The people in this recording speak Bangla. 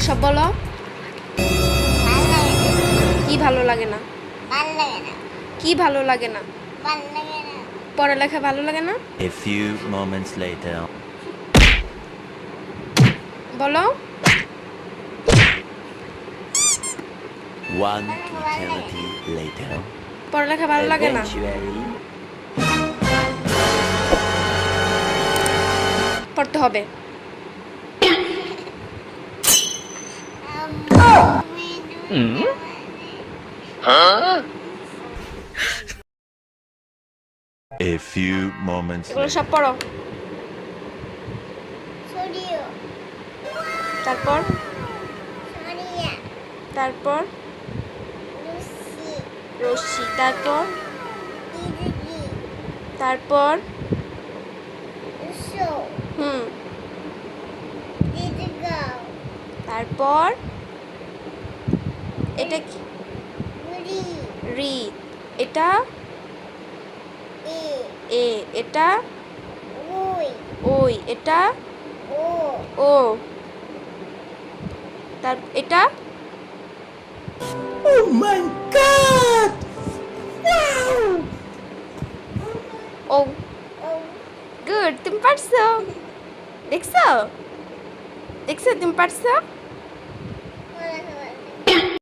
সব বলো। ভালো লাগে না। কি ভালো লাগে না? ভালো লাগে না। কি ভালো লাগে না? ভালো লাগে না। পড়ালেখা ভালো লাগে না? A few moments later. বলো। One eternity later. পড়ালেখা ভালো লাগে না. পড়তে হবে। A few moments এগুলো সব পড়ো। তারপর? তারপর? রশ্মি। তারপর? তারপর? হুম। তারপর? এটা কি? রি। এটা? এ। এ। এটা? ওই। ওই। এটা? ও। ও। তার এটা? ও ও। গুড তুমি পারছ? দেখছ? দেখছ তুমি পারছ?